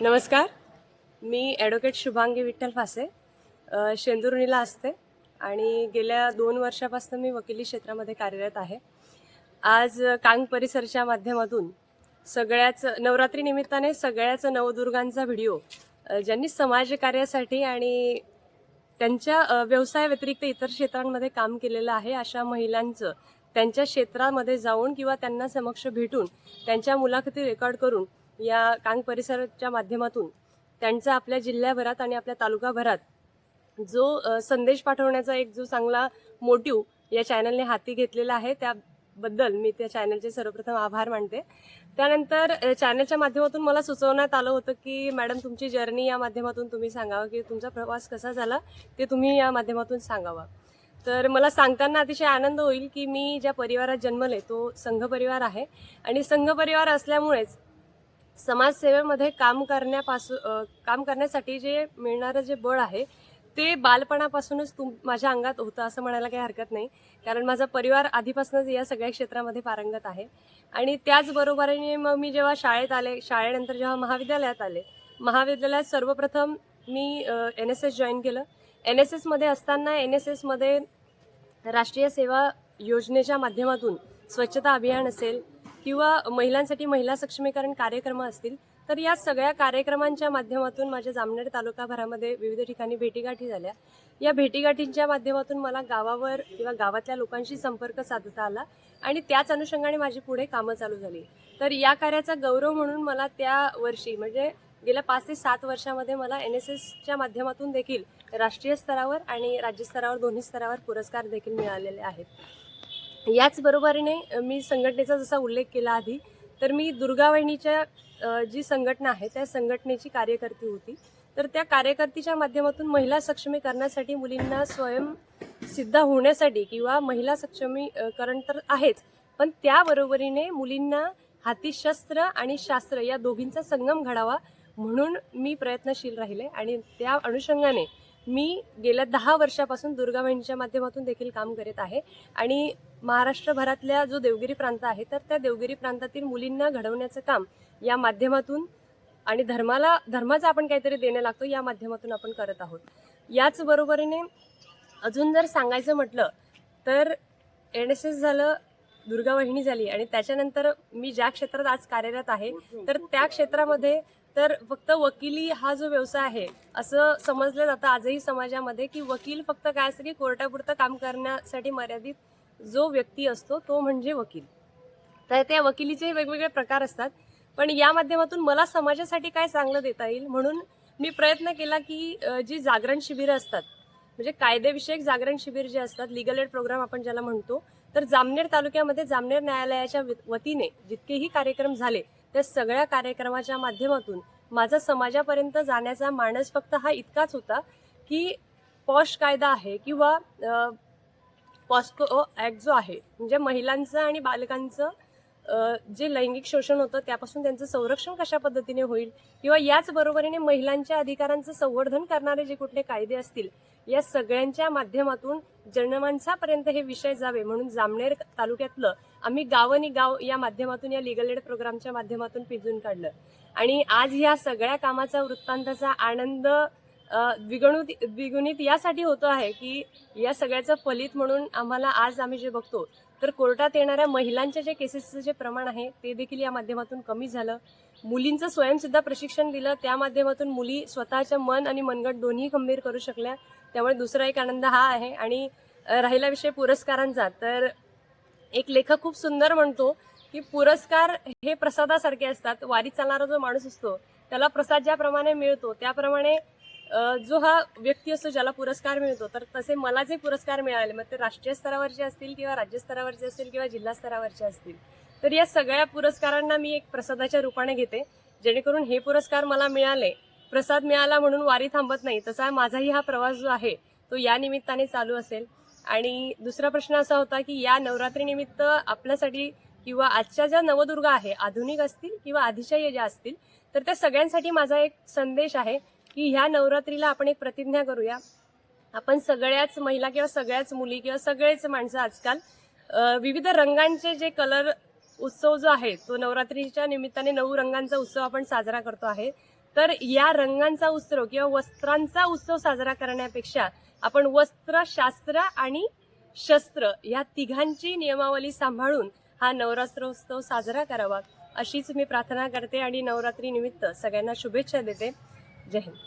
नमस्कार. मी ॲडव्होकेट शुभांगी विठ्ठल फासे शेंदुर्णीला असते आणि गेल्या दोन वर्षापासून मी वकिली क्षेत्रामध्ये कार्यरत आहे. आज कांग परिसरच्या माध्यमातून सगळ्याच नवरात्री निमित्ताने सगळ्याच नवदुर्गांचा व्हिडिओ ज्यांनी समाजकार्यासाठी आणि त्यांच्या व्यवसाय व्यवसायाव्यतिरिक्त इतर क्षेत्रांमध्ये काम केलेलं आहे अशा महिलांचं त्यांच्या क्षेत्रामध्ये जाऊन किंवा त्यांना समक्ष भेटून त्यांच्या मुलाखती रेकॉर्ड करून या कांग परिसराच्या माध्यमातून त्यांचा आपल्या जिल्ह्याभरात आणि आपल्या तालुकाभरात जो संदेश पाठवण्याचा एक जो चांगला मोटिव या चॅनलने हाती घेतलेला आहे त्याबद्दल मी त्या चॅनलचे सर्वप्रथम आभार मानते. त्यानंतर चॅनलच्या माध्यमातून मला सुचवण्यात आलं होतं की मॅडम तुमची जर्नी या माध्यमातून तुम्ही सांगावं की तुमचा प्रवास कसा झाला ते तुम्ही या माध्यमातून सांगावा. तर मला सांगताना अतिशय आनंद होईल की मी ज्या परिवारात जन्मले तो संघ परिवार आहे. आणि संघ परिवार असल्यामुळेच समाजसेवेमध्ये काम करण्यापासून काम करण्यासाठी जे मिळणारं जे बळ आहे ते बालपणापासूनच तुम माझ्या अंगात होतं असं म्हणायला काही हरकत नाही. कारण माझा परिवार आधीपासूनच या सगळ्या क्षेत्रामध्ये पारंगत आहे. आणि त्याचबरोबरीने मग मी जेव्हा शाळेत आले शाळेनंतर जेव्हा महाविद्यालयात आले महाविद्यालयात सर्वप्रथम मी एन एस एस जॉईन केलं. एन एस एसमध्ये असताना एन एस एसमध्ये राष्ट्रीय सेवा योजनेच्या माध्यमातून स्वच्छता अभियान असेल किंवा महिलांसाठी महिला सक्षमीकरण कार्यक्रम असतील तर या सगळ्या कार्यक्रमांच्या माध्यमातून माझ्या जामनेर तालुकाभरामध्ये विविध ठिकाणी भेटीगाठी झाल्या. या भेटीगाठींच्या माध्यमातून मला गावावर किंवा गावातल्या लोकांशी संपर्क साधता आला आणि त्याच अनुषंगाने माझी पुढे कामं चालू झाली. तर या कार्याचा गौरव म्हणून मला त्या वर्षी म्हणजे गेल्या पाच ते सात वर्षामध्ये मला एन एस एसच्या माध्यमातून देखील राष्ट्रीय स्तरावर आणि राज्यस्तरावर दोन्ही स्तरावर पुरस्कार देखील मिळालेले आहेत. याचबरोबरीने मी संघटनेचा जसा उल्लेख केला आधी तर मी दुर्गा वहिनीच्या जी संघटना आहे त्या संघटनेची कार्यकर्ती होती. तर त्या कार्यकर्तीच्या माध्यमातून महिला सक्षमीकरणासाठी मुलींना स्वयं सिद्ध होण्यासाठी किंवा महिला सक्षमीकरण तर आहेच पण त्याबरोबरीने मुलींना हाती शस्त्र आणि शास्त्र या दोघींचा संगम घडावा म्हणून मी प्रयत्नशील राहिले आणि त्या अनुषंगाने मी गेल्या दहा वर्षापासून दुर्गा बहिणीच्या माध्यमातून देखील काम करत आहे. आणि महाराष्ट्रभरातल्या जो देवगिरी प्रांत आहे तर त्या देवगिरी प्रांतातील मुलींना घडवण्याचं काम या माध्यमातून आणि धर्माला धर्माचा आपण काहीतरी देणं लागतो या माध्यमातून आपण करत आहोत. याच बरोबरीने अजून जर सांगायचं म्हटलं तर एन एस एस झालं दुर्गा वाहिनी झाली आणि त्याच्यानंतर मी ज्या क्षेत्रात आज कार्यरत आहे तर त्या क्षेत्रामध्ये तर फक्त वकिली हा जो व्यवसाय आहे असं समजलं जातं आजही समाजामध्ये की वकील फक्त काय असतं की कोर्टापुरतं काम करण्यासाठी मर्यादित जो व्यक्ती असतो तो म्हणजे वकील. तर त्या वकिलीचे वेगवेगळे प्रकार असतात. पण या माध्यमातून मला समाजासाठी काय चांगलं देता येईल म्हणून मी प्रयत्न केला की जी जागरण शिबिरं असतात म्हणजे कायदेविषयक जागरण शिबिर जे असतात लिगल एड प्रोग्राम आपण ज्याला म्हणतो तर जामनेर तालुक्यामध्ये जामनेर न्यायालयाच्या वतीने जितकेही कार्यक्रम झाले त्या सगळ्या कार्यक्रमाच्या माध्यमातून माझा समाजापर्यंत जाण्याचा मानस फक्त हा इतकाच होता की पॉश कायदा आहे किंवा पॉस्को ॲक्ट जो आहे म्हणजे महिलांचं आणि बालकांचं जे लैंगिक शोषण होतं त्यापासून त्यांचं संरक्षण कशा पद्धतीने होईल किंवा याच बरोबरीने महिलांच्या अधिकारांचं संवर्धन करणारे जे कुठले कायदे असतील या सगळ्यांच्या माध्यमातून जनमानसापर्यंत हे विषय जावे. म्हणून जामनेर तालुक्यातलं आम्ही गावनी गाव या माध्यमातून या लिगल एड प्रोग्रामच्या माध्यमातून पिंजून काढलं. आणि आज या सगळ्या कामाचा वृत्तांताचा आनंद द्विगुणित द्विगुणित यासाठी होतो आहे की या सगळ्याचं फलित म्हणून आम्हाला आज आम्ही जे बघतो तर कोर्टात येणाऱ्या महिलांच्या जे केसेसचं जे प्रमाण आहे ते देखील या माध्यमातून कमी झालं. मुलींचं स्वयंसुद्धा प्रशिक्षण दिलं त्या माध्यमातून मुली स्वतःच्या मन आणि मनगट दोन्ही खंबीर करू शकल्या. त्यामुळे दुसरा एक आनंद हा आहे. आणि राहिला विषय पुरस्कारांचा. तर एक लेखक खूप सुंदर म्हणतो की पुरस्कार हे प्रसादासारखे असतात. वारीत चालणारा जो माणूस असतो त्याला प्रसाद ज्याप्रमाणे मिळतो त्याप्रमाणे जो हा व्यक्ती असतो ज्याला पुरस्कार मिळतो तर तसे मला जे पुरस्कार मिळाले मग ते राष्ट्रीय स्तरावरचे असतील किंवा राज्य स्तरावरचे असतील किंवा जिल्हा स्तरावरचे असतील तर या सगळ्या पुरस्कारांना मी एक प्रसादाच्या रूपाने घेते जेणेकरून हे पुरस्कार मला मिळाले. प्रसाद मिळाला म्हणून वारी थांबत नाही तसा माझाही हा प्रवास जो आहे तो या निमित्ताने चालू असेल. आणि दुसरा प्रश्न असा होता की या नवरात्रीनिमित्त आपल्यासाठी किंवा आजच्या ज्या नवदुर्गा आहे आधुनिक असतील किंवा आधीच्या ज्या असतील तर त्या सगळ्यांसाठी माझा एक संदेश आहे की ह्या नवरात्रीला आपण एक प्रतिज्ञा करूया. आपण सगळ्याच महिला किंवा सगळ्याच मुली किंवा सगळेच माणसं आजकाल विविध रंगांचे जे कलर उत्सव जो आहे तो नवरात्रीच्या निमित्ताने नऊ रंगांचा उत्सव आपण साजरा करतो आहे. तर या रंगांचा उत्सव किंवा वस्त्रांचा उत्सव साजरा करण्यापेक्षा आपण वस्त्र शास्त्र आणि शस्त्र या तिघांची नियमावली सांभाळून हा नवरात्रोत्सव साजरा करावा अशीच मी प्रार्थना करते आणि नवरात्री निमित्त सगळ्यांना शुभेच्छा देते. जय हिंद.